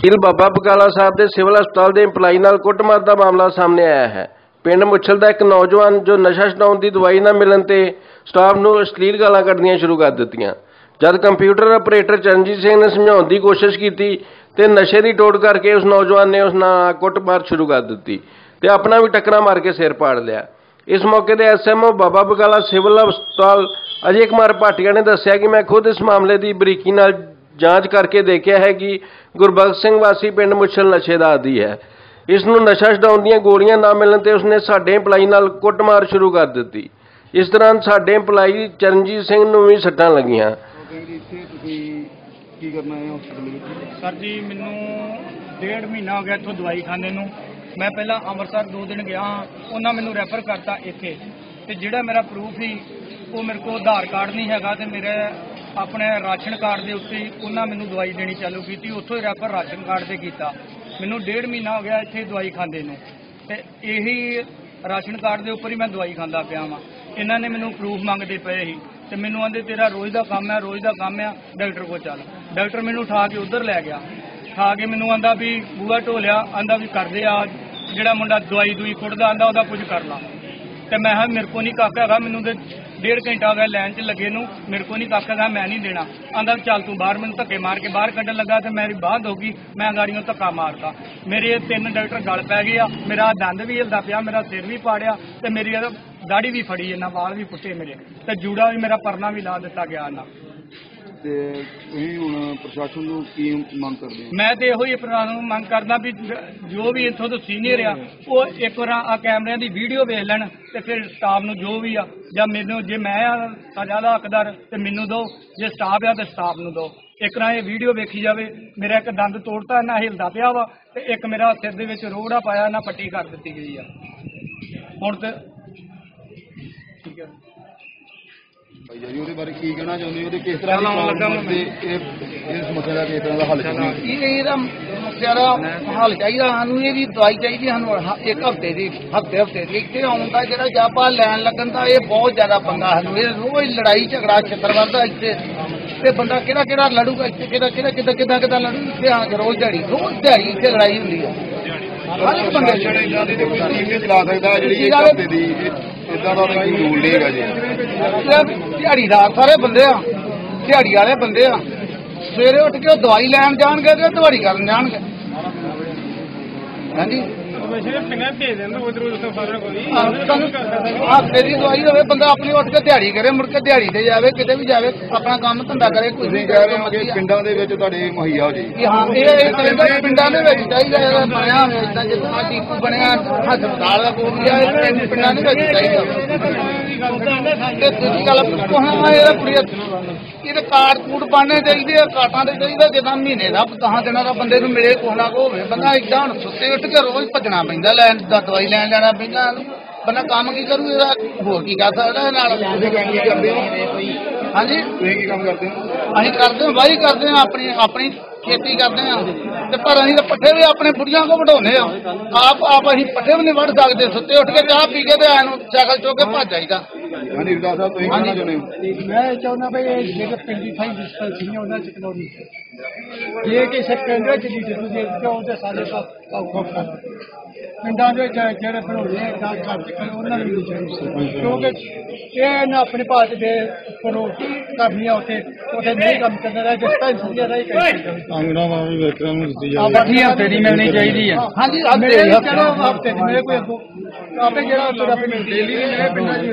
ਤਹਿਸੀਲ ਬਾਬਾ ਬਕਾਲਾ ਸਾਹਿਬ ਦੇ ਸਿਵਲ ਹਸਪਤਾਲ ਦੇ ਇੰਪਲਾਈ ਨਾਲ ਕੁੱਟਮਾਰ ਦਾ ਮਾਮਲਾ ਸਾਹਮਣੇ ਆਇਆ ਹੈ। ਪਿੰਡ ਮੁੱਛਲ ਦਾ ਇੱਕ ਨੌਜਵਾਨ ਜੋ ਨਸ਼ਾ ਛਡਾਉਣ ਦੀ ਦਵਾਈ ਨਾ ਮਿਲਣ ਤੇ ਸਟਾਫ ਨੂੰ ਅਸ਼ਲੀਲ ਗਾਲਾਂ ਕੱਢਣੀਆਂ ਸ਼ੁਰੂ ਕਰ ਦਿੱਤੀਆਂ। ਜਦ ਕੰਪਿਊਟਰ ਆਪਰੇਟਰ ਚਰਨਜੀਤ ਸਿੰਘ ਨੇ ਸਮਝਾਉਣ ਦੀ ਕੋਸ਼ਿਸ਼ ਕੀਤੀ ਤੇ ਨਸ਼ੇ ਦੀ ਟੋਟ ਕਰਕੇ ਉਸ ਨੌਜਵਾਨ ਨੇ ਉਸ ਨਾਲ ਕੁੱਟਮਾਰ ਸ਼ੁਰੂ ਕਰ ਦਿੱਤੀ ਤੇ ਆਪਣਾ ਵੀ ਟੱਕਰਾਂ ਮਾਰ ਕੇ ਸਿਰ ਪਾੜ ਲਿਆ। ਇਸ ਮੌਕੇ ਤੇ ਐਸਐਮਓ ਬਾਬਾ ਬਕਾਲਾ ਸਿਵਲ ਹਸਪਤਾਲ ਅਜੇ ਕੁਮਾਰ ਭਾਟੀਆ ਨੇ ਦੱਸਿਆ ਕਿ ਮੈਂ ਖੁਦ ਇਸ ਮਾਮਲੇ ਦੀ ਬਰੀਕੀ ਨਾਲ ਜਾਂਚ ਕਰਕੇ ਦੇਖਿਆ ਹੈ ਕਿ ਗੁਰਬਖਸ਼ ਸਿੰਘ ਵਾਸੀ ਪਿੰਡ ਮੁੱਛਲ ਨਸ਼ੇ ਦਾ ਆਦੀ ਹੈ। ਇਸ ਨੂੰ ਨਸ਼ਾ ਛਡਾਉਣ ਦੀਆਂ ਗੋਲੀਆਂ ਨਾ ਮਿਲਣ ਤੇ ਉਸਨੇ ਸਾਡੇ EMPLOYEE ਨਾਲ ਕੁੱਟਮਾਰ ਸ਼ੁਰੂ ਕਰ ਦਿੱਤੀ। ਇਸ ਦੌਰਾਨ ਸਾਡੇ EMPLOYEE ਚਰਨਜੀਤ ਸਿੰਘ ਨੂੰ ਵੀ ਸੱਟਾਂ ਲੱਗੀਆਂ। ਕੀ ਕਰਨਾ ਹੈ ਹਸਪੀਟਲ ਵਿੱਚ ਸਰ ਜੀ, ਮੈਨੂੰ ਡੇਢ ਮਹੀਨਾ ਹੋ ਗਿਆ ਇੱਥੋਂ ਦਵਾਈ ਖਾਂਦੇ ਨੂੰ। ਮੈਂ ਪਹਿਲਾਂ ਅੰਮ੍ਰਿਤਸਰ ਦੋ ਦਿਨ ਗਿਆ, ਉਹਨਾਂ ਮੈਨੂੰ ਰੈਫਰ ਕਰਤਾ ਇੱਥੇ। ਤੇ ਜਿਹੜਾ ਮੇਰਾ ਪ੍ਰੂਫ ਸੀ, ਉਹ ਮੇਰੇ ਕੋਲ ਆਧਾਰ ਕਾਰਡ ਨਹੀਂ ਹੈਗਾ ਤੇ ਮੇਰੇ ਆਪਣੇ ਰਾਸ਼ਨ ਕਾਰਡ ਦੇ ਉੱਤੇ ਉਹਨਾਂ ਮੈਨੂੰ ਦਵਾਈ ਦੇਣੀ ਚਾਲੂ ਕੀਤੀ। ਉੱਥੋਂ ਹੀ ਰੈਫਰ ਰਾਸ਼ਨ ਕਾਰਡ ਤੇ ਕੀਤਾ। ਮੈਨੂੰ ਡੇਢ ਮਹੀਨਾ ਹੋ ਗਿਆ ਇੱਥੇ ਦਵਾਈ ਖਾਂਦੇ ਨੂੰ। ਤੇ ਇਹੀ ਰਾਸ਼ਨ ਕਾਰਡ ਦੇ ਉੱਪਰ ਹੀ ਮੈਂ ਦਵਾਈ ਖਾਂਦਾ ਪਿਆ ਵਾਂ। ਇਹਨਾਂ ਨੇ ਮੈਨੂੰ ਪ੍ਰੂਫ ਮੰਗਦੇ ਪਏ ਸੀ। ਤੇ ਮੈਨੂੰ ਆਂਦੇ, ਤੇਰਾ ਰੋਜ਼ ਦਾ ਕੰਮ ਹੈ ਰੋਜ਼ ਦਾ ਕੰਮ ਹੈ ਡਾਕਟਰ ਕੋਲ ਚੱਲ। ਡਾਕਟਰ ਮੈਨੂੰ ਉਠਾ ਕੇ ਉਧਰ ਲੈ ਗਿਆ। ਉਠਾ ਕੇ ਮੈਨੂੰ ਆਂਦਾ ਵੀ ਬੂਆ ਢੋਲਿਆ। ਆਂਦਾ ਵੀ ਕਰਦੇ ਆ। ਜਿਹੜਾ ਮੁੰਡਾ ਦਵਾਈ ਦੂਈ ਕੁੱਟਦਾ, ਆਂਦਾ ਉਹਦਾ ਕੁਝ ਕਰ ਲਾ। ਤੇ ਮੈਂ ਹਾਂ ਮੇਰੇ ਕੋ ਨਹੀਂ ਕਾਕਾ ਹੈਗਾ, ਮੈਨੂੰ ਤੇ ਡੇਢ ਘੰਟਾ ਹੋ ਗਿਆ ਲਾਈਨ 'ਚ ਲੱਗੇ ਨੂੰ, ਮੇਰੇ ਕੋ ਨਹੀਂ ਕਾਕਾ ਹੈਗਾ, ਮੈਂ ਨਹੀਂ ਦੇਣਾ। ਆਂਦਾ ਚੱਲ ਤੂੰ ਬਾਹਰ ਮੈਨੂੰ ਧੱਕੇ ਮਾਰ ਕੇ ਬਾਹਰ ਕੱਢਣ ਲੱਗਾ ਤੇ ਮੇਰੀ ਬਾਂਹ ਹੋ ਗਈ, ਮੈਂ ਗਾੜੀਆਂ ਧੱਕਾ ਮਾਰਤਾ। ਮੇਰੇ ਤਿੰਨ ਡਾਕਟਰ ਗਲ ਪੈ ਗਏ ਆ, ਮੇਰਾ ਦੰਦ ਵੀ ਹਿਲਦਾ ਪਿਆ, ਮੇਰਾ ਸਿਰ ਵੀ ਪਾੜਿਆ ਤੇ ਮੇਰੀ ਇਹਦਾ ਦਾੜੀ ਵੀ ਫੜੀ ਇਹਨਾਂ ਵਾਲ ਵੀ ਪੁੱਟੇ ਮੇਰੇ ਤੇ ਜੂੜਾ ਵੀ ਮੇਰਾ ਪਰਨਾ ਵੀ ਲਾ ਦਿੱਤਾ ਗਿਆ ਇਹਨਾਂ ਤੇ ਤੁਸੀਂ ਹੁਣ ਪ੍ਰਸ਼ਾਸਨ ਨੂੰ ਕੀ ਮੰਗ ਕਰਦੇ ਹੋ? ਮੈਂ ਤੇ ਇਹੋ ਹੀ ਪ੍ਰਸ਼ਾਸਨ ਨੂੰ ਮੰਗ ਕਰਦਾ ਵੀ ਜੋ ਵੀ ਇੱਥੋਂ ਤੋਂ ਸੀਨੀਅਰ ਆ, ਉਹ ਇੱਕ ਵਾਰ ਆ ਕੈਮਰਿਆਂ ਦੀ ਵੀਡੀਓ ਵੇਖ ਲੈਣ ਤੇ ਫਿਰ ਸਟਾਫ ਨੂੰ ਜੋ ਵੀ ਆ, ਜਾਂ ਮੈਨੂੰ ਜੇ ਮੈਂ ਆ ਸਜ਼ਾ ਦਾ ਹੱਕਦਾਰ ਤੇ ਮੈਨੂੰ ਦਿਓ ਜੇ ਸਟਾਫ ਆ ਤੇ ਸਟਾਫ ਨੂੰ ਦਿਓ ਇੱਕ ਨਾ ਇਹ ਵੀਡੀਓ ਵੇਖੀ ਜਾਵੇ, ਮੇਰਾ ਇੱਕ ਦੰਦ ਤੋੜਤਾ, ਨਾ ਹਿਲਦਾ ਪਿਆ ਵਾ ਤੇ ਇੱਕ ਮੇਰਾ ਸਿਰ ਦੇ ਵਿੱਚ ਰੋੜਾ ਪਾਇਆ, ਨਾ ਪੱਟੀ ਕਰ ਦਿੱਤੀ ਗਈ ਆ। ਹੁਣ ਤੇ ਠੀਕ ਹੈ। ਭਾਈ ਜੀ ਉਹਦੇ ਬਾਰੇ ਕੀ ਕਹਿਣਾ ਚਾਹੁੰਦੇ ਹੋ? ਉਹਦੇ ਕਿਸ ਤਰ੍ਹਾਂ ਦੀ ਚਲੋ, ਲੱਗਾ ਪ੍ਰੋਬਲਮ ਤੇ ਇਹ ਇਸ ਸਮੱਸਿਆ ਦਾ ਕਿਸ ਤਰ੍ਹਾਂ ਦਾ ਹੱਲ ਚਾਹੁੰਦੇ ਹੋ ਇਹ ਇਹਦਾ ਸਮੱਸਿਆ ਦਾ ਹੱਲ ਚਾਹੀਦਾ ਸਾਨੂੰ ਇਹਦੀ ਦਵਾਈ ਚਾਹੀਦੀ ਸਾਨੂੰ ਹ- ਇੱਕ ਹਫ਼ਤੇ ਦੀ ਹਫ਼ਤੇ ਹਫ਼ਤੇ ਦੀ। ਇੱਥੇ ਆਉਣ ਦਾ ਜਿਹੜਾ ਜਾਪਾ ਲੈਣ ਲੱਗਣ ਦਾ ਇਹ ਬਹੁਤ ਜ਼ਿਆਦਾ ਪੰਗਾ ਸਾਨੂੰ। ਇਹ ਰੋਜ਼ ਲੜਾਈ ਝਗੜਾ ਛਿੱਤਰ ਵੱਧਦਾ ਇੱਥੇ। ਤੇ ਬੰਦਾ ਕਿਹੜਾ ਕਿਹੜਾ ਲੜੂਗਾ ਇੱਥੇ? ਕਿਹੜਾ ਕਿਹੜਾ ਕਿੱਦਾਂ ਕਿੱਦਾਂ ਕਿੱਦਾਂ ਲੜੂ? ਇੱਥੇ ਆ ਕੇ ਰੋਜ਼ ਦਿਹਾੜੀ ਰੋਜ਼ ਦਿਹਾੜੀ ਇੱਥੇ ਲੜਾਈ ਹੁੰਦੀ ਆ ਹਰ ਇੱਕ ਬੰਦੇ ਪ੍ਰਸ਼ਾਸਨ ਇਦਾਂ ਦੀ ਤੇ ਕੋਈ ਸਕੀਮ ਨਹੀਂ ਚਲਾ ਸਕਦਾ ਜਿਹੜੀ ਇੱਕ ਹਫ਼ਤੇ ਦੀ ਇਦਾਂ ਦਾ ਕੋਈ ਰੂਲ ਨਹੀਂ ਹੈਗਾ ਜੀ। ਇਹ ਦਿਹਾੜੀਦਾਰ ਸਾਰੇ ਬੰਦੇ ਆ ਦਿਹਾੜੀ ਵਾਲੇ ਬੰਦੇ ਆ। ਸਵੇਰੇ ਉੱਠ ਕੇ ਉਹ ਦਵਾਈ ਲੈਣ ਜਾਣਗੇ ਤੇ ਦਿਹਾੜੀ ਕਰਨ ਜਾਣਗੇ। ਹਾਂਜੀ। ਹਫ਼ਤੇ ਦੀ ਦਵਾਈ ਹੋਵੇ ਬੰਦਾ ਆਪਣੀ ਉੱਠ ਕੇ ਦਿਹਾੜੀ ਕਰੇ ਮੁੜ ਕੇ ਦਿਹਾੜੀ ਤੇ ਜਾਵੇ ਕਿਤੇ ਵੀ ਜਾਵੇ ਆਪਣਾ ਕੰਮ ਧੰਦਾ ਕਰੇ ਕੋਈ ਤੁਸੀਂ ਵੀ ਕਹਿ ਰਹੇ ਹੋ ਕਿ ਪਿੰਡਾਂ ਦੇ ਵਿੱਚ ਤੁਹਾਡੇ ਮੁਹੱਈਆ ਹੋ ਜੀ ਹਾਂ ਇਹ ਕਿ ਪਿੰਡਾਂ ਦੇ ਵਿੱਚ ਚਾਹੀਦਾ ਇਹਦਾ ਬਣਿਆ ਹੋਇਆ ਇਦਾਂ ਜਿੱਦਾਂ ਟੀਪੂ ਬਣਿਆ ਹਸਪਤਾਲ ਦਾ ਕੋਈ ਪਿੰਡਾਂ ਦੇ ਵਿੱਚ ਚਾਹੀਦਾ। ਤੇ ਦੂਜੀ ਗੱਲ ਕੋਹਾਂ ਇਹਦਾ ਕੁੜੀਆ ਇਹਦੇ ਕਾਰਡ ਕੂਡ ਬਣਨੇ ਚਾਹੀਦੇ ਆ ਕਾਟਾਂ ਦੇ ਚਾਹੀਦਾ ਜਿੱਦਾਂ ਮਹੀਨੇ ਦਾ 10 ਦਿਨਾਂ ਦਾ ਬੰਦੇ ਨੂੰ ਮਿਲੇ ਕੋਹ ਨਾ ਕੋ ਹੋਵੇ। ਬੰਦਾ ਇਦਾਂ ਹੁਣ ਸੁੱਤੇ ਉੱਠ ਕੇ ਰੋਜ਼ ਭੱਜਣਾ ਪੈਂਦਾ ਲੈਣ ਦਾ ਦਵਾਈ ਲੈਣ ਜਾਣਾ ਪੈਂਦਾ। ਬੰਦਾ ਕੰਮ ਕੀ ਕਰੂ ਇਹਦਾ ਹੋਰ ਕੀ ਕਰ ਸਕਦਾ ਇਹ ਨਾਲ? ਤੁਸੀਂ ਕੰਮ ਕੀ ਕਰਦੇ ਹੋ? ਹਾਂਜੀ। ਤੁਸੀਂ ਕੀ ਕੰਮ ਕਰਦੇ ਹੋ? ਅਸੀਂ ਕਰਦੇ ਹਾਂ ਵਾਹੀ ਕਰਦੇ ਹਾਂ ਆਪਣੀ ਆਪਣੀ ਖੇਤੀ ਕਰਦੇ ਹਾਂ ਤੇ ਪਰ ਅਸੀਂ ਤਾਂ ਪੱਠੇ ਵੀ ਆਪਣੇ ਬੁੜੀਆਂ ਕੋ ਵਢਾਉਂਦੇ ਆ। ਆਪ ਆਪ ਅਸੀਂ ਪੱਠੇ ਵੀ ਨਹੀਂ ਵੱਢ ਸਕਦੇ ਸੁੱਤੇ ਉੱਠ ਕੇ ਚਾਹ ਪੀ ਕੇ ਤੇ ਐਨੂੰ ਸਾਈਕਲ ਚੁੱਕ ਕੇ ਭੱਜ ਜਾਈਦਾ। ਹਾਂਜੀ ਰਦਾ ਸਾਹਿਬ ਤੁਸੀਂ ਕਹਿਣਾ ਚਾਹੁੰਦੇ ਹੋ ਮੈਂ ਚਾਹੁੰਦਾ ਵੀ ਇਹ ਜਿਹੜੇ ਪਿੰਡ ਥਾਈ ਸੀ ਉਹਨਾਂ ਚ ਕਲੋਨੀ ਇਹ ਕਿਸੇ ਪਿੰਡ ਵਿੱਚ ਦੀ ਤੁਸੀਂ ਕਿਉਂ ਤੇ ਸਾਡੇ ਪਾਸ ਪਿੰਡਾਂ ਦੇ ਜਿਹੜੇ ਬਣਾਉਂਦੇ ਆ ਘਰ ਚ ਉਹਨਾਂ ਨੂੰ ਵੀ ਚਾਹੀਦੀ। ਕਿਉਂਕਿ ਇਹ ਨਾ ਆਪਣੇ ਭਾਜ ਦੇ ਕਰੋ ਕਰਨੀਆਂ ਉੱਥੇ ਉੱਥੇ ਨਹੀਂ ਕੰਮ ਕਰਨਾ ਜਿਸ ਤਰ੍ਹਾਂ ਸੰਜੇ ਦਾ ਹੀ ਕਰੀ ਆਂਗਣਾ ਵਾਲੀ ਵੇਖਣ ਨੂੰ ਦਿੱਤੀ ਆ ਬੱਠੀ ਹਫ਼ਤੇ ਦੀ ਮਿਲਣੀ ਚਾਹੀਦੀ ਆ ਹਾਂਜੀ ਹਫ਼ਤੇ ਚਲੋ ਹਫ਼ਤੇ ਦੀ ਮੇਰੇ ਕੋਈ ਅੱਗੋਂ ਆਪੇ ਜਿਹੜਾ ਤੁਹਾਡਾ ਪਿੰਡ ਡੇਲੀ ਨਹੀਂ ਮੇਰੇ ਪਿੰਡਾਂ ਚ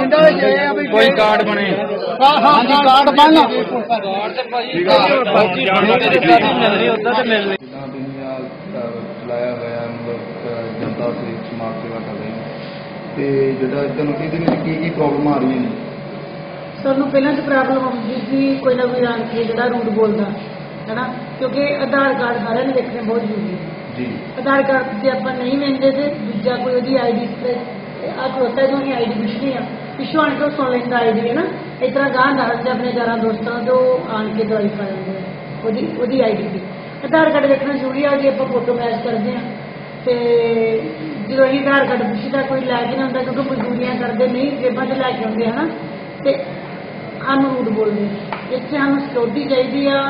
ਪਿੰਡਾਂ ਵਿੱਚ ਇਹ ਆ ਵੀ ਕੋਈ ਕਾਰਡ ਬਣੇ। ਹਾਂ ਹਾਂ ਹਾਂਜੀ ਕਾਰਡ ਬਣ। ਕਾਰਡ ਤੇ ਭਾਜੀ ਬਾਕੀ ਬਣੇ ਤੇ ਰਿਕਾਰਡ ਮਿਲਣੀ ਉਦਾਂ ਤੇ ਮਿਲਣੀ। ਜਿੱਦਾਂ ਤੁਸੀਂ ਆਹ, ਅਹ, ਚਲਾਇਆ ਹੋਇਆ ਮਤਲਬ ਅਹ, ਜਨਤਾ ਸੇ ਸਮਾਜ ਸੇਵਾ ਕਰ ਰਹੇ ਹੋ। ਤੇ ਜਿਹੜਾ ਤੁਹਾਨੂੰ ਇਹਦੇ ਵਿੱਚ ਕੀ ਕੀ ਪ੍ਰੋਬਲਮ ਆ ਰਹੀਆਂ ਨੇ? ਸਾਨੂੰ ਪਹਿਲਾਂ ਤਾਂ ਪ੍ਰੋਬਲਮ ਆਉਂਦੀ ਸੀ ਕੋਈ ਨਾ ਕੋਈ ਕੇ ਜਿਹੜਾ ਰੂਟ ਬੋਲਦਾ। ਹੈਨਾ ਕਿਉਂਕਿ ਆਧਾਰ ਕਾਰਡ ਸਾਰਿਆਂ ਨੂੰ ਦੇਖਣੇ ਬਹੁਤ ਜ਼ਰੂਰੀ ਹੈ ਜੀ ਆਧਾਰ ਕਾਰਡ ਜੇ ਆਪਾਂ ਨਹੀਂ ਲੈਂਦੇ ਤੇ ਦੂਜਾ ਕੋਈ ਉਹਦੀ ਆਈਡੀ ਆ ਖੋਤਾ ਜੋ ਨਹੀਂ ਆਈਡੀ ਕੁਛ ਨਹੀਂ ਆ ਪਿੱਛੋਂ ਆਣ ਕੇ ਉਹ ਸੁਣ ਲੈਂਦਾ ਆਈਡੀ ਹੈ ਨਾ ਇਸ ਤਰ੍ਹਾਂ ਗਾਂ ਦੱਸਦੇ ਆਪਣੇ ਯਾਰਾਂ ਦੋਸਤਾਂ ਤੋਂ ਆਣ ਕੇ ਦਵਾਈ ਪਾ ਲੈਂਦੇ ਆ ਉਹਦੀ ਉਹਦੀ ਆਈਡੀ ਦੀ ਆਧਾਰ ਕਾਰਡ ਦੇਖਣਾ ਜ਼ਰੂਰੀ ਆ ਜੇ ਆਪਾਂ ਫੋਟੋ ਮੈਚ ਕਰਦੇ ਆ ਤੇ ਜਦੋਂ ਅਸੀਂ ਆਧਾਰ ਕਾਰਡ ਪੁੱਛਦਾ ਕੋਈ ਲੈ ਕੇ ਨਹੀਂ ਆਉਂਦਾ ਕਿਉਂਕਿ ਮਜ਼ਦੂਰੀਆਂ ਕਰਦੇ ਨਹੀਂ ਜੇਬਾਂ 'ਚ ਲੈ ਕੇ ਆਉਂਦੇ ਹਨਾ ਤੇ ਸਾਨੂੰ ਰੂਟ ਬੋਲਦੇ ਆ। ਇੱਥੇ ਸਾਨੂੰ ਸਿਕਿਉਰਿਟੀ ਚਾਹੀਦੀ ਆ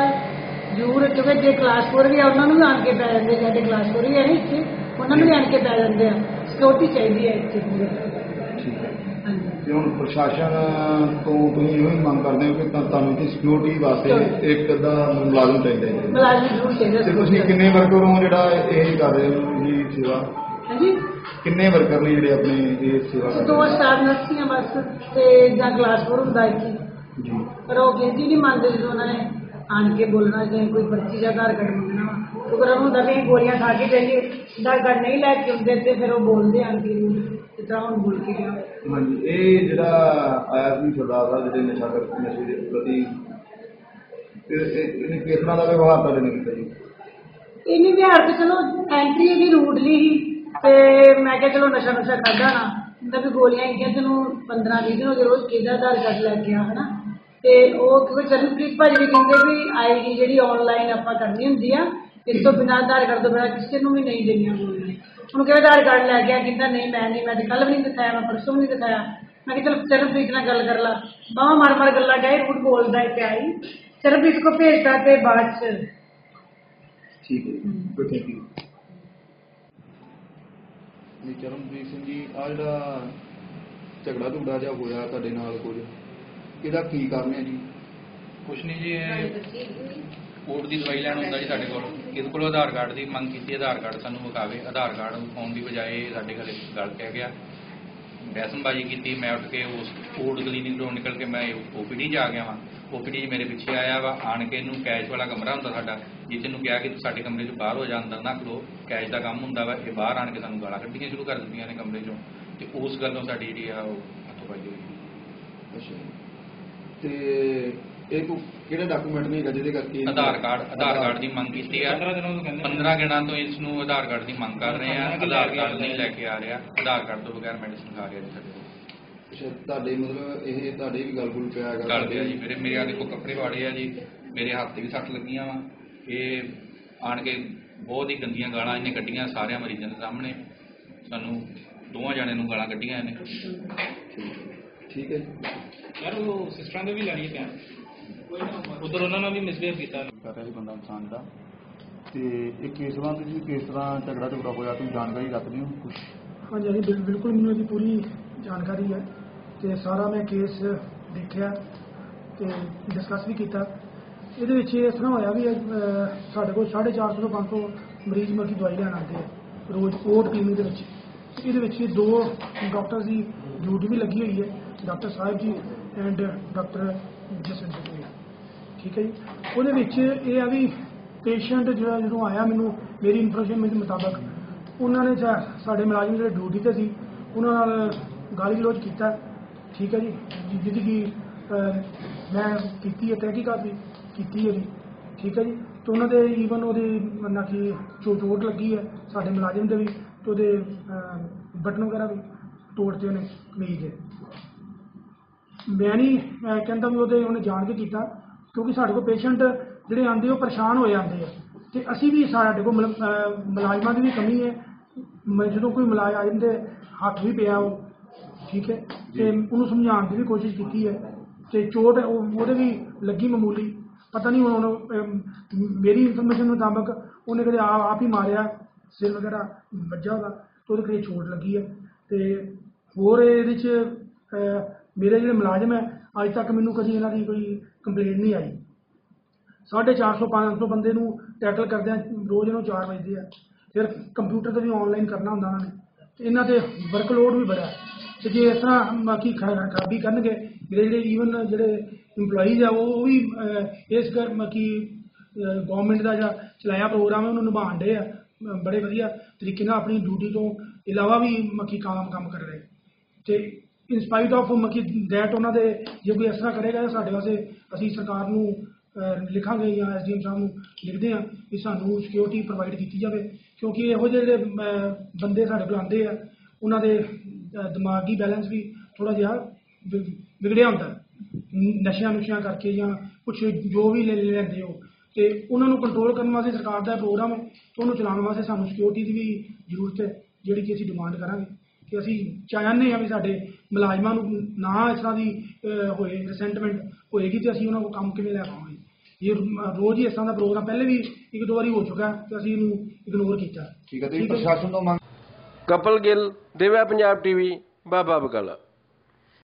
ਜ਼ਰੂਰ ਕਿਉਂਕਿ ਜੇ ਕਲਾਸ 4 ਵੀ ਆ ਉਹਨਾਂ ਨੂੰ ਵੀ ਆਣ ਕੇ ਪੈ ਜਾਂਦੇ ਜਿਹੜੇ ਕਲਾਸ 4 ਵੀ ਆ ਨਾ ਇੱਥੇ ਉਹਨਾਂ ਨੂੰ ਵੀ ਆਣ ਕੇ ਪੈ ਜਾਂਦੇ ਆ। ਸਿਕਿਉਰਿਟੀ ਚਾਹੀਦੀ ਹੈ ਇੱਥੇ ਪੂਰੀ। ਠੀਕ ਹੈ। ਹਾਂਜੀ। ਤੇ ਹੁਣ ਪ੍ਰਸ਼ਾਸਨ ਤੋਂ ਤੁਸੀਂ ਇਹੋ ਹੀ ਮੰਗ ਕਰਦੇ ਹੋ ਕਿ ਤਾਂ- ਤੁਹਾਨੂੰ ਕਿ ਸਿਕਿਉਰਿਟੀ ਵਾਸਤੇ ਇੱਕ ਅੱਧਾ ਮੁਲਾਜ਼ਮ ਚਾਹੀਦਾ ਹੈ। ਮੁਲਾਜ਼ਮ ਜ਼ਰੂਰ ਚਾਹੀਦਾ ਤੇ ਤੁਸੀਂ ਕਿੰਨੇ ਵਰਕਰ ਹੋ ਜਿਹੜਾ ਇਹ ਕਰ ਰਹੇ ਹੋ ਜੀ ਸੇਵਾ? ਹਾਂਜੀ? ਕਿੰਨੇ ਵਰਕਰ ਨੇ ਜਿਹੜੇ ਆਪਣੇ ਇਹ ਸੇਵਾ ਕਰ ਦੋ ਸਟਾਫ ਨਰਸੀਆਂ ਬਸ ਤੇ ਜਾਂ ਕਲਾਸ 4 ਹੁੰਦਾ ਇੱਥੇ? ਜੀ। ਪਰ ਉਹ ਗਿਣਤੀ ਨਹੀਂ ਮੰਨਦੇ ਜਦੋਂ ਉਹਨਾਂ ਨੇ ਆਣ ਕੇ ਬੋਲਣਾ ਜੇ ਕੋਈ ਪਰਚੀ ਜਾਂ ਆਧਾਰ ਕਾਰਡ ਮੰਗਣਾ ਵਾ। ਕਿਉਂਕਿ ਉਹਨਾਂ ਨੂੰ ਦਵੇਂ ਗੋਲੀਆਂ ਖਾ ਕੇ ਜਾਈਏ ਆਧਾਰ ਕਾਰਡ ਨਹੀਂ ਲੈ ਕੇ ਆਉਂਦੇ ਤੇ ਫਿਰ ਉਹ ਬੋਲਦੇ ਆਣ ਕੇ ਜਿਸ ਤਰ੍ਹਾਂ ਹੁਣ ਬੋਲ ਕੇ ਗਿਆ। ਹਾਂਜੀ ਇਹ ਜਿਹੜਾ ਆਇਆ ਸੀ ਸਰਦਾਰ ਸਾਹਿਬ ਜਿਹੜੇ ਨਸ਼ਾ ਕਰ ਨਸ਼ੇ ਦੇ ਪ੍ਰਤੀ ਇਹ- ਇਹ- ਇਹਨੇ ਕਿਸ ਤਰ੍ਹਾਂ ਦਾ ਵਿਵਹਾਰ ਤੁਹਾਡੇ ਨਾਲ ਕੀਤਾ ਜੀ? ਇਹਨੇ ਵਿਹਾਰ ਤੇ ਚਲੋ ਐਂਟਰੀ ਇਹਦੀ ਰੂਟਲੀ ਸੀ ਤੇ ਮੈਂ ਕਿਹਾ ਚਲੋ ਨਸ਼ਾ ਨਸ਼ਾ ਖਾਦਾ ਨਾ ਕਹਿੰਦਾ ਵੀ ਗੋਲੀਆਂ ਹੈਗੀਆਂ ਤੈਨੂੰ 15 20 ਦਿਨ ਹੋ ਗਏ ਰੋਜ਼ ਕਿਹਦਾ ਆਧਾਰ ਕਾਰਡ ਲੈ ਕੇ ਆ ਹਨਾ? ਤੇ ਉਹ ਕਿਉਂਕਿ ਚਰਨਪ੍ਰੀਤ ਭਾਜੀ ਵੀ ਕਹਿੰਦੇ ਵੀ ਆਈਡੀ ਜਿਹੜੀ ਆਨਲਾਈਨ ਆਪਾਂ ਕਰਨੀ ਹੁੰਦੀ ਆ ਇਸ ਤੋਂ ਬਿਨਾਂ ਆਧਾਰ ਕਾਰਡ ਤੋਂ ਬਿਨਾਂ ਕਿਸੇ ਨੂੰ ਵੀ ਨਹੀਂ ਦੇਣੀਆਂ ਗੋਲੀਆਂ ਹੁਣ ਕਿਹੜਾ ਆਧਾਰ ਕਾਰਡ ਲੈ ਗਿਆ ਕਹਿੰਦਾ ਨਹੀਂ ਮੈਂ ਨਹੀਂ ਮੈਂ ਤੇ ਕੱਲ ਵੀ ਨਹੀਂ ਦਿਖਾਇਆ ਮੈਂ ਪਰਸੋਂ ਵੀ ਨਹੀਂ ਦਿਖਾਇਆ। ਮੈਂ ਕਿਹਾ ਚਲ ਚਰਨਪ੍ਰੀਤ ਨਾਲ ਗੱਲ ਕਰ ਲਾ। ਬਾਹਾਂ ਮਾਰ ਮਾਰ ਗੱਲਾਂ ਡਾਈ ਰੂਟ ਬੋਲਦਾ ਹੈ ਆਈ ਚਰਨਪ੍ਰੀਤ ਕੋ ਭੇਜਦਾ ਤੇ ਬਾਅਦ ਚ। ਠੀਕ ਹੈ ਥੈਂਕ ਯੂ ਜੀ ਸਿੰਘ ਜੀ ਆ ਜਿਹੜਾ ਝਗੜਾ ਝੁਗੜਾ ਜਿਹਾ ਹੋਇਆ ਤੁਹਾਡੇ ਨਾਲ ਕੁਝ? ਇਹਦਾ ਕੀ ਕਾਰਨ ਹੈ ਜੀ? ਕੁਛ ਨਹੀਂ ਜੀ ਇਹ ਕੋਰਟ ਦੀ ਦਵਾਈ ਲੈਣ ਹੁੰਦਾ ਜੀ ਸਾਡੇ ਕੋਲ। ਇਹਦੇ ਕੋਲ ਆਧਾਰ ਕਾਰਡ ਦੀ ਮੰਗ ਕੀਤੀ ਆਧਾਰ ਕਾਰਡ ਸਾਨੂੰ ਵਿਖਾਵੇ। ਆਧਾਰ ਕਾਰਡ ਵਿਖਾਉਣ ਦੀ ਬਜਾਏ ਸਾਡੇ ਘਰੇ ਗੱਲ ਕਹਿ ਗਿਆ। ਬੈਸਨਬਾਜੀ ਕੀਤੀ ਮੈਂ ਉੱਠ ਕੇ ਉਸ ਕੋਰਟ ਕਲੀਨਿਕ ਤੋਂ ਨਿਕਲ ਕੇ ਮੈਂ ਓਪੀਡੀ 'ਚ ਆ ਗਿਆ ਵਾਂ। ਓਪੀਡੀ ਮੇਰੇ ਪਿੱਛੇ ਆਇਆ ਵਾ ਆਣ ਕੇ ਇਹਨੂੰ ਕੈਸ਼ ਵਾਲਾ ਕਮਰਾ ਹੁੰਦਾ ਸਾਡਾ ਜਿੱਥੇ ਨੂੰ ਕਿਹਾ ਕਿ ਤੂੰ ਸਾਡੇ ਕਮਰੇ 'ਚ ਬਾਹਰ ਹੋ ਜਾ ਅੰਦਰ ਨਾ ਖਲੋ। ਕੈਸ਼ ਦਾ ਕੰਮ ਹੁੰਦਾ ਵਾ ਇਹ ਬਾਹਰ ਆਣ ਕੇ ਸਾਨੂੰ ਗਾਲਾਂ ਕੱਢਣੀਆਂ ਸ਼ੁਰੂ ਕਰ ਦਿੱਤੀਆਂ ਨੇ ਕਮਰੇ 'ਚੋਂ। ਤੇ ਉਸ ਗੱਲੋਂ ਸਾਡੀ ਜਿਹੜੀ ਆ ਉਹ ਹੱਥੋਂ ਪਾਈ ਹੋਈ ਅੱਛਾ ਜੀ। ਤੇ ਇਹ ਕੋ ਕਿਹੜਾ ਡਾਕੂਮੈਂਟ ਨਹੀਂ ਹੈਗਾ ਜਿਹਦੇ ਕਰਕੇ ਆਧਾਰ ਕਾਰਡ ਆਧਾਰ ਕਾਰਡ ਦੀ ਮੰਗ ਕੀਤੀ ਆ। 15 ਦਿਨਾਂ ਤੋਂ ਕਹਿੰਦੇ 15 ਦਿਨਾਂ ਤੋਂ ਇਸ ਨੂੰ ਆਧਾਰ ਕਾਰਡ ਦੀ ਮੰਗ ਕਰ ਰਹੇ ਆ। ਆਧਾਰ ਕਾਰਡ ਨਹੀਂ ਲੈ ਕੇ ਆ ਰਿਹਾ। ਆਧਾਰ ਕਾਰਡ ਤੋਂ ਬਗੈਰ ਮੈਡੀਸਿਨ ਖਾ ਰਿਹਾ ਜੀ ਸਾਡੇ ਕੋਲ। ਅੱਛਾ ਤੁਹਾਡੇ ਮਤਲਬ ਇਹ ਤੁਹਾਡੇ ਵੀ ਗੱਲ ਗੁਲ ਪਿਆ ਹੈਗਾ ਗੱਲ ਪਿਆ ਜੀ ਮੇਰੇ ਮੇਰੇ ਆ ਦੇਖੋ ਕੱਪੜੇ ਵਾੜੇ ਆ ਜੀ। ਮੇਰੇ ਹੱਥ ਤੇ ਵੀ ਸੱਟ ਲੱਗੀਆਂ ਵਾ। ਇਹ ਆਣ ਕੇ ਬਹੁਤ ਹੀ ਗੰਦੀਆਂ ਗਾਲਾਂ ਇਹਨੇ ਕੱਢੀਆਂ ਸਾਰਿਆਂ ਮਰੀਜ਼ਾਂ ਦੇ ਸਾਹਮਣੇ। ਸਾਨੂੰ ਦੋਵਾਂ ਜਣਿਆਂ ਨੂੰ ਗਾਲਾਂ ਕੱਢੀਆਂ ਇਹਨੇ। ਠੀਕ ਹੈ ਯਾਰ ਉਹ ਸਿਸਟਰਾਂ ਦੇ ਵੀ ਲੈਣੀ ਹੈ ਉਧਰ ਉਹਨਾਂ ਨਾਲ ਵੀ ਮਿਸਬੀਹੇਵ ਕੀਤਾ। ਕਰ ਰਿਹਾ ਸੀ ਬੰਦਾ ਇਨਸਾਨ ਦਾ। ਤੇ ਇਹ ਕੇਸ ਸੰਬੰਧ ਜੀ ਕਿਸ ਤਰ੍ਹਾਂ ਝਗੜਾ ਝਗੜਾ ਹੋਇਆ ਤੁਸੀਂ ਜਾਣਕਾਰੀ ਰੱਖਦੇ ਹੋ ਕੁਝ ਹਾਂਜੀ ਹਾਂਜੀ ਬਿਲ- ਬਿਲਕੁਲ ਮੈਨੂੰ ਇਹਦੀ ਪੂਰੀ ਜਾਣਕਾਰੀ ਹੈ। ਤੇ ਸਾਰਾ ਮੈਂ ਕੇਸ ਦੇਖਿਆ ਤੇ ਡਿਸਕਸ ਵੀ ਕੀਤਾ। ਇਹਦੇ ਵਿੱਚ ਇਸ ਤਰ੍ਹਾਂ ਹੋਇਆ ਵੀ ਅਹ, ਸਾਡੇ ਕੋਲ 450 ਤੋਂ 500 ਮਰੀਜ਼ ਮਰਕੀ ਦਵਾਈ ਲੈਣ ਆਉਂਦੇ ਆ ਰੋਜ਼ ਕੋਟ ਕਲੀਨਿਕ ਦੇ ਵਿੱਚ। ਇਹਦੇ ਵਿੱਚ ਦੋ ਡਾਕਟਰ ਦੀ ਡਿਊਟੀ ਵੀ ਲੱਗੀ ਹੋਈ ਹੈ। Doctor Sahib ji and doctor Jaswinder ਜੀ ਠੀਕ ਹੈ ਜੀ। ਉਹਦੇ ਵਿੱਚ ਇਹ ਆ ਵੀ ਪੇਸ਼ੈਂਟ ਜਿਹੜਾ ਜਦੋਂ ਆਇਆ ਮੈਨੂੰ, ਮੇਰੀ ਇਨਫੋਰਮੇਸ਼ਨ ਦੇ ਮੁਤਾਬਕ, ਉਹਨਾਂ ਨੇ ਜਾ- ਸਾਡੇ ਮੁਲਾਜ਼ਮ ਜਿਹੜੇ ਡਿਊਟੀ ਤੇ ਸੀ, ਉਹਨਾਂ ਨਾਲ ਗਾਲੀ ਗਲੋਚ ਕੀਤਾ। ਠੀਕ ਹੈ ਜੀ। ਜਿਹਦੀ ਕਿ ਮੈਂ ਕੀਤੀ ਹੈ, ਤਹਿਕੀਕਾਤ ਵੀ ਕੀਤੀ ਹੈ ਜੀ। ਠੀਕ ਹੈ ਜੀ। ਤੇ ਉਹਨਾਂ ਦੇ ਈਵਨ ਉਹਦੇ ਮੰਨਾ ਕਿ ਚੋ- ਚੋਟ ਲੱਗੀ ਹੈ, ਸਾਡੇ ਮੁਲਾਜ਼ਮ ਦੇ ਵੀ, ਤੇ ਉਹਦੇ ਬਟਨ ਵਗੈਰਾ ਵੀ ਤੋੜਤੇ ਉਹਨੇ ਕਮੀਜ਼ ਦੇ। ਮੈਂ ਨਹੀਂ ਮੈਂ ਕਹਿੰਦਾ ਵੀ ਉਹਦੇ ਉਹਨੇ ਜਾਣ ਕੇ ਕੀਤਾ ਕਿਉਂਕਿ ਸਾਡੇ ਕੋਲ ਪੇਸ਼ੈਂਟ ਜਿਹੜੇ ਆਉਂਦੇ ਉਹ ਪਰੇਸ਼ਾਨ ਹੋ ਜਾਂਦੇ ਆ। ਤੇ ਅਸੀਂ ਵੀ ਸਾਡੇ ਕੋਲ ਮੁਲਾਜ਼ਮਾਂ ਦੀ ਵੀ ਕਮੀ ਹੈ। ਮੈਂ ਜਦੋਂ ਕੋਈ ਮੁਲਾਜ਼ਮ ਦੇ ਹੱਥ ਵੀ ਪਿਆ ਉਹ ਠੀਕ ਹੈ। ਤੇ ਉਹਨੂੰ ਸਮਝਾਉਣ ਦੀ ਵੀ ਕੋਸ਼ਿਸ਼ ਕੀਤੀ ਹੈ। ਤੇ ਚੋਟ ਉਹ- ਉਹਦੇ ਵੀ ਲੱਗੀ ਮਾਮੂਲੀ। ਪਤਾ ਨਹੀਂ ਹੁਣ ਮੇਰੀ ਇਨਫੋਰਮੇਸ਼ਨ ਮੁਤਾਬਕ ਉਹਨੇ ਕਦੇ ਆਪ ਹੀ ਮਾਰਿਆ ਸਿਰ ਵਗੈਰਾ ਵੱਜਾ ਉਹਦਾ ਤੇ ਉਹਦੇ ਕਦੇ ਚੋਟ ਲੱਗੀ ਹੈ। ਤੇ ਹੋਰ ਇਹਦੇ ਚ ਮੇਰੇ ਜਿਹੜੇ ਮੁਲਾਜ਼ਮ ਹੈ, ਅੱਜ ਤੱਕ ਮੈਨੂੰ ਕਦੀ ਇਹਨਾਂ ਦੀ ਕੋਈ ਕੰਪਲੇਂਟ ਨਹੀਂ ਆਈ। 450 500 ਬੰਦੇ ਨੂੰ ਟੈਕਲ ਕਰਦੇ ਆ, ਰੋਜ਼ ਇਹਨੂੰ 4 ਵਜੇ ਆ। ਫਿਰ ਕੰਪਿਊਟਰ ਤੇ ਵੀ ਆਨਲਾਈਨ ਕਰਨਾ ਹੁੰਦਾ ਉਹਨਾਂ ਨੇ। ਤੇ ਇਹਨਾਂ ਤੇ ਵਰਕਲੋਡ ਵੀ ਬੜਾ ਹੈ। ਤੇ ਜੇ ਇਸ ਤਰ੍ਹਾਂ ਬਾਕੀ ਖ- ਖਰਾਬੀ ਕਰਨਗੇ, ਮੇਰੇ ਜਿਹੜੇ ਈਵਨ ਜਿਹੜੇ EMPLOYEES ਆ, ਉਹ ਉਹ ਵੀ ਇਸ ਕਰ ਬਾਕੀ ਗਵਰਨਮੈਂਟ ਦਾ ਜਿਹੜਾ ਚਲਾਇਆ ਪ੍ਰੋਗਰਾਮ ਹੈ, ਉਹਨੂੰ ਨਿਭਾਉਣ ਦੇ ਆ। ਬੜੇ ਵਧੀਆ ਤਰੀਕੇ ਨਾਲ ਆਪਣੀ ਡਿਊਟੀ ਤੋਂ ਇਲਾਵਾ ਵੀ ਮੱਕੀ ਕਾਮ ਕੰਮ ਕਰ ਰਹੇ। ਤੇ ਇਨਸਪਾਈਟ ਆਫ ਮੱਕੀ ਦੈਟ ਉਹਨਾਂ ਦੇ ਜੇ ਕੋਈ ਇਸ ਤਰ੍ਹਾਂ ਕਰੇਗਾ ਤਾਂ ਸਾਡੇ ਵਾਸਤੇ ਅਸੀਂ ਸਰਕਾਰ ਨੂੰ ਲਿਖਾਂਗੇ ਜਾਂ ਐਸਡੀਐਮ ਸਾਹਿਬ ਨੂੰ ਲਿਖਦੇ ਹਾਂ ਕਿ ਸਾਨੂੰ ਸਿਕਿਉਰਿਟੀ ਪ੍ਰੋਵਾਈਡ ਕੀਤੀ ਜਾਵੇ ਕਿਉਂਕਿ ਇਹੋ ਜਿਹੇ ਜਿਹੜੇ ਬੰਦੇ ਸਾਡੇ ਕੋਲ ਆਉਂਦੇ ਆ ਉਹਨਾਂ ਦੇ ਅਹ, ਦਿਮਾਗੀ ਬੈਲੈਂਸ ਵੀ ਥੋੜਾ ਜਿਹਾ ਵਿਗੜਿਆ ਹੁੰਦਾ ਨਸ਼ਿਆਂ ਨੁਸ਼ਿਆਂ ਕਰਕੇ ਜਾਂ ਕੁਝ ਜੋ ਵੀ ਲੈ ਲੈ ਲੈਂਦੇ ਹੋ ਤੇ ਉਹਨਾਂ ਨੂੰ ਕੰਟਰੋਲ ਕਰਨ ਵਾਸਤੇ ਸਰਕਾਰ ਦਾ ਪ੍ਰੋਗਰਾਮ ਹੈ ਤੇ ਉਹਨੂੰ ਚਲਾਉਣ ਵਾਸਤੇ ਸਾਨੂੰ ਸਿਕਿਉਰਿਟੀ ਦੀ ਵੀ ਜ਼ਰੂਰਤ ਹੈ ਜਿਹੜੀ ਕਿ ਅਸੀਂ ਡਿਮਾਂਡ ਕਰਾਂਗੇ। ਕਿ ਅਸੀਂ ਚਾਹੁੰਦੇ ਹਾਂ ਵੀ ਸਾਡੇ ਮੁਲਾਜ਼ਮਾਂ ਨੂੰ ਨਾ ਇਸ ਤਰ੍ਹਾਂ ਦੀ ਹੋਏ ਰਿਸੈਂਟਮੈਂਟ ਹੋਏਗੀ ਤੇ ਅਸੀਂ ਉਹਨਾਂ ਕੋਲ ਕੰਮ ਕਿਵੇਂ ਲੈ ਪਾਵਾਂਗੇ। ਇਹ ਰੋਜ਼ ਹੀ ਇਸ ਤਰ੍ਹਾਂ ਦਾ ਪ੍ਰੋਗਰਾਮ ਪਹਿਲੇ ਵੀ ਇੱਕ ਦੋ ਵਾਰੀ ਹੋ ਚੁੱਕਾ ਹੈ ਤੇ ਅਸੀਂ ਇਹਨੂੰ ਇਗਨੋਰ ਕੀਤਾ। ਠੀਕ ਹੈ ਤੇ ਪ੍ਰਸ਼ਾਸਨ ਤੋਂ ਮੰਗ ਕਪਲ ਗਿੱਲ ਦਿਵਿਆ ਪੰਜਾਬ ਟੀਵੀ ਬਾਬਾ ਬਕਾਲਾ।